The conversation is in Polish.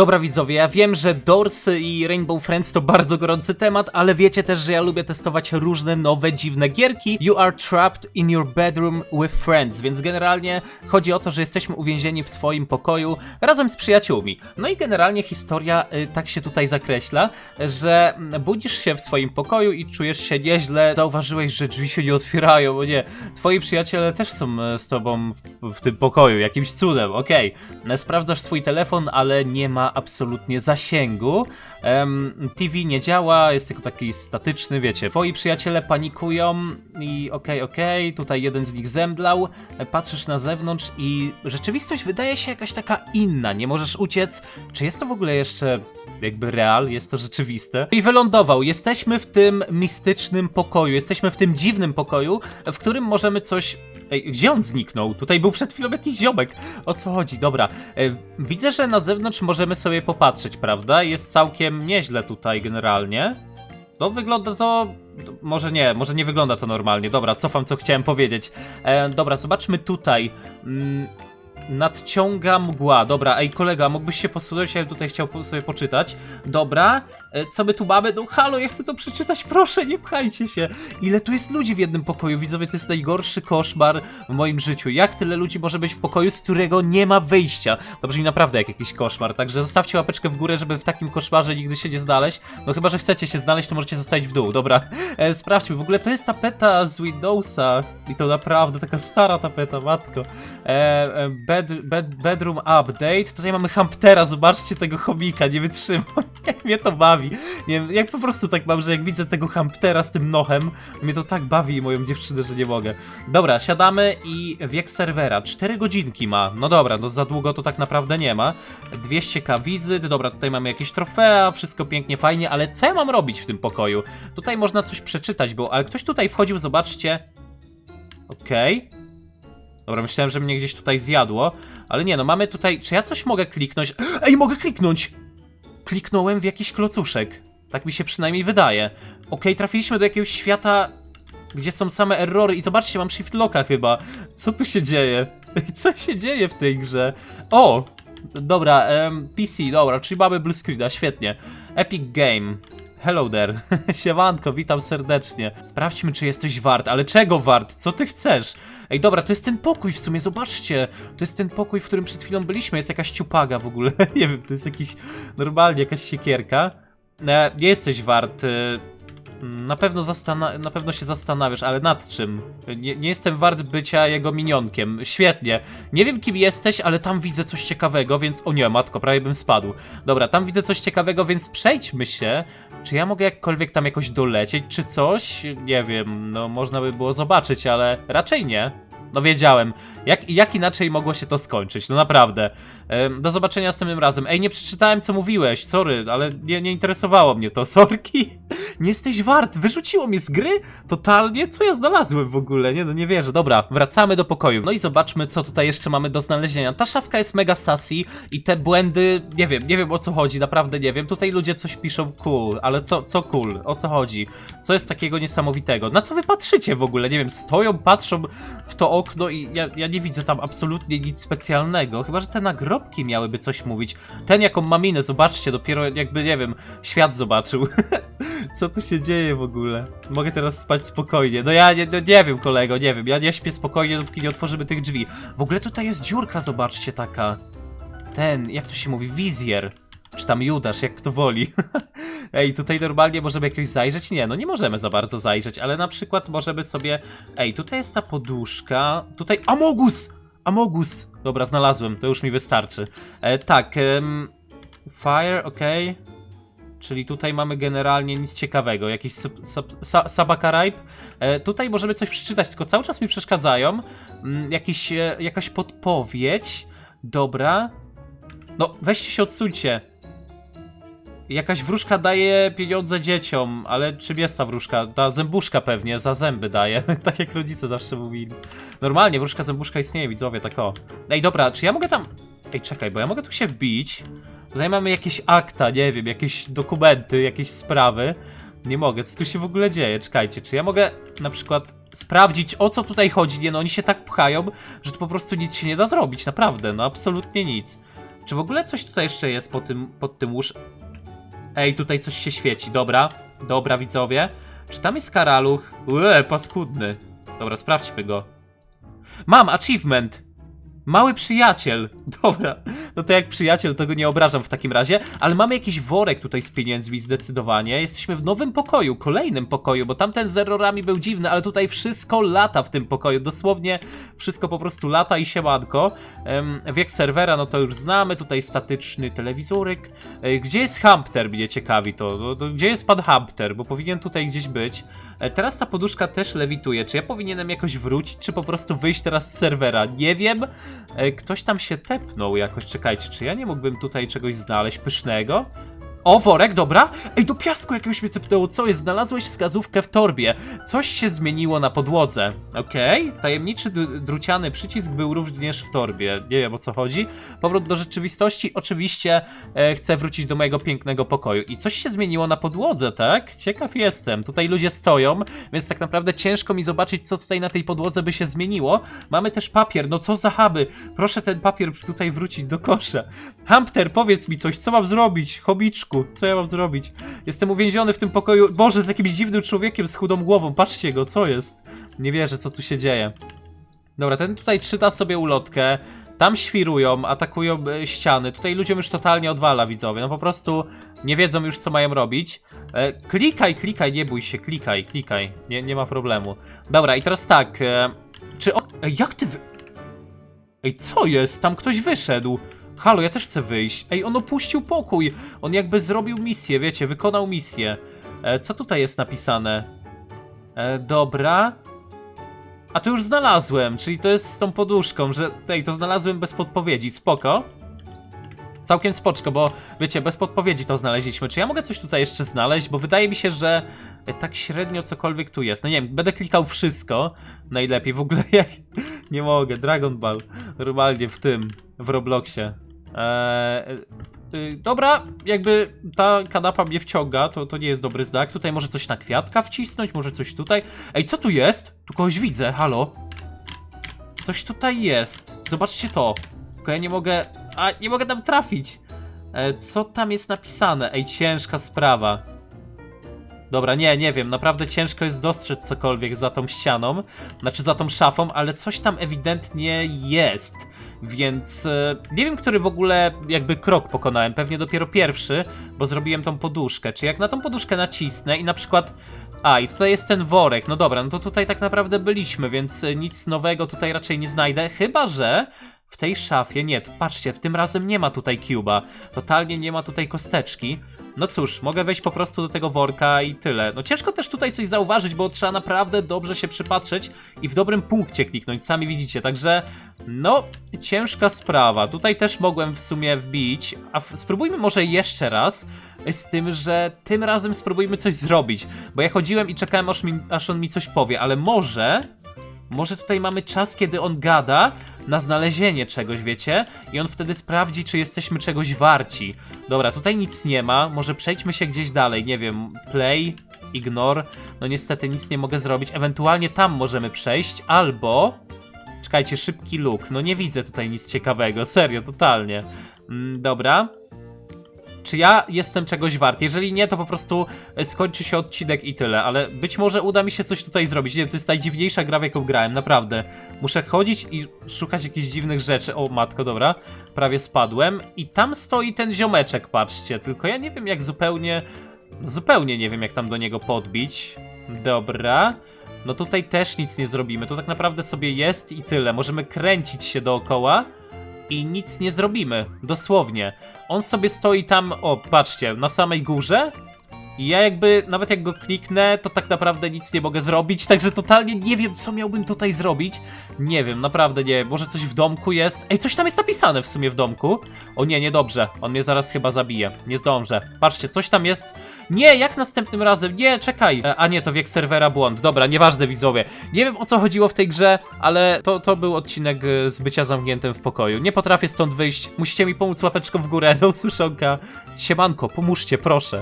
Dobra widzowie, ja wiem, że Dorsy i Rainbow Friends to bardzo gorący temat, ale wiecie też, że ja lubię testować różne nowe, dziwne gierki. You are trapped in your bedroom with friends, więc generalnie chodzi o to, że jesteśmy uwięzieni w swoim pokoju razem z przyjaciółmi. No i generalnie historia y, tak się tutaj zakreśla, że mm, budzisz się w swoim pokoju i czujesz się nieźle. Zauważyłeś, że drzwi się nie otwierają, o nie. Twoi przyjaciele też są e, z tobą w, w tym pokoju, jakimś cudem, okej. E, Sprawdzasz swój telefon, ale nie ma absolutnie zasięgu. Em, TV nie działa, jest tylko taki statyczny, wiecie. Twoi przyjaciele panikują i okej, okej, tutaj jeden z nich zemdlał. Patrzysz na zewnątrz i rzeczywistość wydaje się jakaś taka inna, nie możesz uciec. Czy jest to w ogóle jeszcze jakby real, jest to rzeczywiste? I wylądował, jesteśmy w tym mistycznym pokoju, jesteśmy w tym dziwnym pokoju, w którym możemy coś... Ej, gdzie on zniknął? Tutaj był przed chwilą jakiś ziomek. O co chodzi? Dobra. E, widzę, że na zewnątrz możemy sobie popatrzeć, prawda? Jest całkiem nieźle tutaj generalnie. No wygląda to... Może nie, może nie wygląda to normalnie. Dobra, cofam co chciałem powiedzieć. E, dobra, zobaczmy tutaj. Mm, nadciąga mgła. Dobra, ej kolega, mógłbyś się posłuchać, ja bym tutaj chciał sobie poczytać. Dobra, co my tu mamy? No halo, ja chcę to przeczytać, proszę, nie pchajcie się. Ile tu jest ludzi w jednym pokoju? Widzowie, to jest najgorszy koszmar w moim życiu. Jak tyle ludzi może być w pokoju, z którego nie ma wyjścia? To brzmi naprawdę jak jakiś koszmar, także zostawcie łapeczkę w górę, żeby w takim koszmarze nigdy się nie znaleźć. No chyba, że chcecie się znaleźć, to możecie zostawić w dół. Dobra, e, sprawdźmy. W ogóle to jest tapeta z Windowsa i to naprawdę taka stara tapeta, matko. E, e, bed, bed, bedroom update. Tutaj mamy Hamptera, zobaczcie tego chomika, nie wytrzymam. Jak mnie to bawi. Nie wiem, jak po prostu tak mam, że jak widzę tego Hamptera z tym nochem, mnie to tak bawi i moją dziewczynę, że nie mogę. Dobra, siadamy i wiek serwera. 4 godzinki ma. No dobra, no za długo to tak naprawdę nie ma. 200k wizyt, dobra, tutaj mamy jakieś trofea, wszystko pięknie, fajnie, ale co ja mam robić w tym pokoju? Tutaj można coś przeczytać, bo ale ktoś tutaj wchodził, zobaczcie. Okej. Dobra, myślałem, że mnie gdzieś tutaj zjadło, ale nie, no mamy tutaj... Czy ja coś mogę kliknąć? Ej, mogę kliknąć! Kliknąłem w jakiś klocuszek. Tak mi się przynajmniej wydaje. Okej, trafiliśmy do jakiegoś świata, gdzie są same errory i zobaczcie, mam shift locka chyba. Co tu się dzieje? Co się dzieje w tej grze? O! Dobra, em, PC, dobra, czyli mamy blue screena, świetnie. Epic Game. Hello there. Siemanko, witam serdecznie. Sprawdźmy, czy jesteś wart, ale czego wart? Co ty chcesz? Ej, dobra, to jest ten pokój w sumie, zobaczcie. To jest ten pokój, w którym przed chwilą byliśmy. Jest jakaś ciupaga w ogóle. Nie wiem, to jest jakiś normalnie jakaś siekierka. E, nie jesteś wart. E, na pewno, na pewno się zastanawiasz, ale nad czym? Nie, nie jestem wart bycia jego minionkiem. Świetnie. Nie wiem kim jesteś, ale tam widzę coś ciekawego, więc... O nie, matko, prawie bym spadł. Dobra, tam widzę coś ciekawego, więc przejdźmy się. Czy ja mogę jakkolwiek tam jakoś dolecieć, czy coś? Nie wiem, no można by było zobaczyć, ale raczej nie. No wiedziałem. Jak, jak inaczej mogło się to skończyć? No naprawdę. Do zobaczenia następnym razem. Ej, nie przeczytałem co mówiłeś, sorry, ale nie, nie interesowało mnie to. Sorki. Nie jesteś wart. Wyrzuciło mnie z gry? Totalnie? Co ja znalazłem w ogóle? Nie no, nie wierzę. Dobra, wracamy do pokoju. No i zobaczmy, co tutaj jeszcze mamy do znalezienia. Ta szafka jest mega sassy i te błędy, nie wiem, nie wiem o co chodzi, naprawdę nie wiem. Tutaj ludzie coś piszą cool, ale co, co cool? O co chodzi? Co jest takiego niesamowitego? Na co wy patrzycie w ogóle? Nie wiem, stoją, patrzą w to okno i ja, ja nie widzę tam absolutnie nic specjalnego. Chyba, że te nagrobki miałyby coś mówić. Ten jaką maminę, zobaczcie, dopiero jakby, nie wiem, świat zobaczył. Co tu się dzieje w ogóle? Mogę teraz spać spokojnie. No ja nie, no nie wiem, kolego, nie wiem. Ja nie śpię spokojnie, dopóki nie otworzymy tych drzwi. W ogóle tutaj jest dziurka, zobaczcie, taka. Ten, jak to się mówi, wizjer. Czy tam Judasz, jak kto woli. Ej, tutaj normalnie możemy jakoś zajrzeć? Nie, no nie możemy za bardzo zajrzeć, ale na przykład możemy sobie... Ej, tutaj jest ta poduszka. Tutaj... Amogus! Amogus! Dobra, znalazłem, to już mi wystarczy. E, tak, em, Fire, okej. Czyli tutaj mamy generalnie nic ciekawego, jakiś sub, sub, sa, Sabakaraib. E, tutaj możemy coś przeczytać, tylko cały czas mi przeszkadzają. Mm, jakiś, e, jakaś podpowiedź. Dobra. No, weźcie się, odsuńcie. Jakaś wróżka daje pieniądze dzieciom, ale czym jest ta wróżka? Ta zębuszka pewnie, za zęby daje, tak jak rodzice zawsze mówili. Normalnie, wróżka zębuszka istnieje, widzowie, tak o. Ej, dobra, czy ja mogę tam... Ej, czekaj, bo ja mogę tu się wbić. Tutaj mamy jakieś akta, nie wiem, jakieś dokumenty, jakieś sprawy. Nie mogę, co tu się w ogóle dzieje? Czekajcie, czy ja mogę na przykład sprawdzić, o co tutaj chodzi? Nie no, oni się tak pchają, że tu po prostu nic się nie da zrobić, naprawdę, no absolutnie nic. Czy w ogóle coś tutaj jeszcze jest pod tym, pod tym łóż... Ej, tutaj coś się świeci, dobra. Dobra, widzowie. Czy tam jest karaluch? Ue, paskudny. Dobra, sprawdźmy go. Mam achievement! Mały przyjaciel. Dobra, no to jak przyjaciel, to go nie obrażam w takim razie, ale mamy jakiś worek tutaj z pieniędzmi zdecydowanie. Jesteśmy w nowym pokoju, kolejnym pokoju, bo tamten z errorami był dziwny, ale tutaj wszystko lata w tym pokoju. Dosłownie wszystko po prostu lata i siemanko. Em, wiek serwera, no to już znamy. Tutaj statyczny telewizorek. E, Gdzie jest Hampter, mnie ciekawi to. No, to Gdzie jest pan Hampter, bo powinien tutaj gdzieś być. E, Teraz ta poduszka też lewituje. Czy ja powinienem jakoś wrócić, czy po prostu wyjść teraz z serwera? Nie wiem. E, Ktoś tam się tepnął jakoś. Czekajcie, czy ja nie mógłbym tutaj czegoś znaleźć pysznego? O, worek, dobra. Ej, do piasku jakiegoś mnie typnęło. Co jest? Znalazłeś wskazówkę w torbie. Coś się zmieniło na podłodze. Okej. Tajemniczy dr- druciany przycisk był również w torbie. Nie wiem o co chodzi. Powrót do rzeczywistości. Oczywiście e, chcę wrócić do mojego pięknego pokoju. I coś się zmieniło na podłodze, tak? Ciekaw jestem. Tutaj ludzie stoją, więc tak naprawdę ciężko mi zobaczyć, co tutaj na tej podłodze by się zmieniło. Mamy też papier. No co za haby. Proszę ten papier tutaj wrócić do kosza. Hampter, powiedz mi coś, co mam zrobić? Co ja mam zrobić? Jestem uwięziony w tym pokoju. Boże, z jakimś dziwnym człowiekiem z chudą głową. Patrzcie go, co jest? Nie wierzę, co tu się dzieje. Dobra, ten tutaj czyta sobie ulotkę. Tam świrują, atakują e, ściany. Tutaj ludziom już totalnie odwala, widzowie. No po prostu nie wiedzą już, co mają robić. E, klikaj, klikaj, nie bój się, klikaj, klikaj. Nie, nie ma problemu. Dobra, i teraz tak. E, czy on... Ej, jak ty wy... Ej, co jest? Tam ktoś wyszedł. Halo, ja też chcę wyjść. Ej, on opuścił pokój. On jakby zrobił misję, wiecie, wykonał misję. E, co tutaj jest napisane? E, dobra. A to już znalazłem, czyli to jest z tą poduszką, że tej to znalazłem bez podpowiedzi, spoko. Całkiem spoczko, bo wiecie, bez podpowiedzi to znaleźliśmy. Czy ja mogę coś tutaj jeszcze znaleźć? Bo wydaje mi się, że e, tak średnio cokolwiek tu jest. No nie wiem, będę klikał wszystko. Najlepiej w ogóle ja nie mogę. Dragon Ball. Normalnie w tym, w Robloxie. Eee, y, dobra, jakby ta kanapa mnie wciąga, to, to nie jest dobry znak. Tutaj może coś na kwiatka wcisnąć, może coś tutaj. Ej, co tu jest? Tu kogoś widzę, halo? Coś tutaj jest. Zobaczcie to. Tylko ja nie mogę. A, nie mogę tam trafić. E, co tam jest napisane? Ej, ciężka sprawa. Dobra, nie, nie wiem, naprawdę ciężko jest dostrzec cokolwiek za tą ścianą, znaczy za tą szafą, ale coś tam ewidentnie jest, więc e, nie wiem, który w ogóle jakby krok pokonałem, pewnie dopiero pierwszy, bo zrobiłem tą poduszkę, czy jak na tą poduszkę nacisnę i na przykład... A, i tutaj jest ten worek, no dobra, no to tutaj tak naprawdę byliśmy, więc e, nic nowego tutaj raczej nie znajdę, chyba że w tej szafie, nie, patrzcie, w tym razem nie ma tutaj cuba, totalnie nie ma tutaj kosteczki. No cóż, mogę wejść po prostu do tego worka i tyle. No ciężko też tutaj coś zauważyć, bo trzeba naprawdę dobrze się przypatrzeć i w dobrym punkcie kliknąć, sami widzicie, także no, ciężka sprawa. Tutaj też mogłem w sumie wbić, a spróbujmy może jeszcze raz, z tym, że tym razem spróbujmy coś zrobić, bo ja chodziłem i czekałem aż, mi, aż on mi coś powie, ale może... Może tutaj mamy czas, kiedy on gada na znalezienie czegoś, wiecie? I on wtedy sprawdzi, czy jesteśmy czegoś warci. Dobra, tutaj nic nie ma. Może przejdźmy się gdzieś dalej. Nie wiem, play, ignore. No niestety nic nie mogę zrobić. Ewentualnie tam możemy przejść, albo... Czekajcie, szybki look. No nie widzę tutaj nic ciekawego, serio, totalnie. Mm, dobra. Czy ja jestem czegoś wart? Jeżeli nie, to po prostu e, skończy się odcinek i tyle, ale być może uda mi się coś tutaj zrobić. Nie to jest najdziwniejsza gra, w jaką grałem, naprawdę. Muszę chodzić i szukać jakichś dziwnych rzeczy. O, matko, dobra. Prawie spadłem. I tam stoi ten ziomeczek, patrzcie. Tylko ja nie wiem, jak zupełnie... Zupełnie nie wiem, jak tam do niego podbić. Dobra. No tutaj też nic nie zrobimy. To tak naprawdę sobie jest i tyle. Możemy kręcić się dookoła i nic nie zrobimy. Dosłownie. On sobie stoi tam, o, patrzcie, na samej górze. I ja jakby, nawet jak go kliknę, to tak naprawdę nic nie mogę zrobić, także totalnie nie wiem, co miałbym tutaj zrobić. Nie wiem, naprawdę nie wiem, może coś w domku jest. Ej, coś tam jest napisane w sumie w domku. O nie, niedobrze, on mnie zaraz chyba zabije. Nie zdążę. Patrzcie, coś tam jest. Nie, jak następnym razem? Nie, czekaj. E, a nie, to wiek serwera błąd. Dobra, nieważne widzowie. Nie wiem o co chodziło w tej grze, ale to, to był odcinek e, z bycia zamkniętym w pokoju. Nie potrafię stąd wyjść. Musicie mi pomóc łapeczką w górę. Do usłyszonka. Siemanko, pomóżcie, proszę.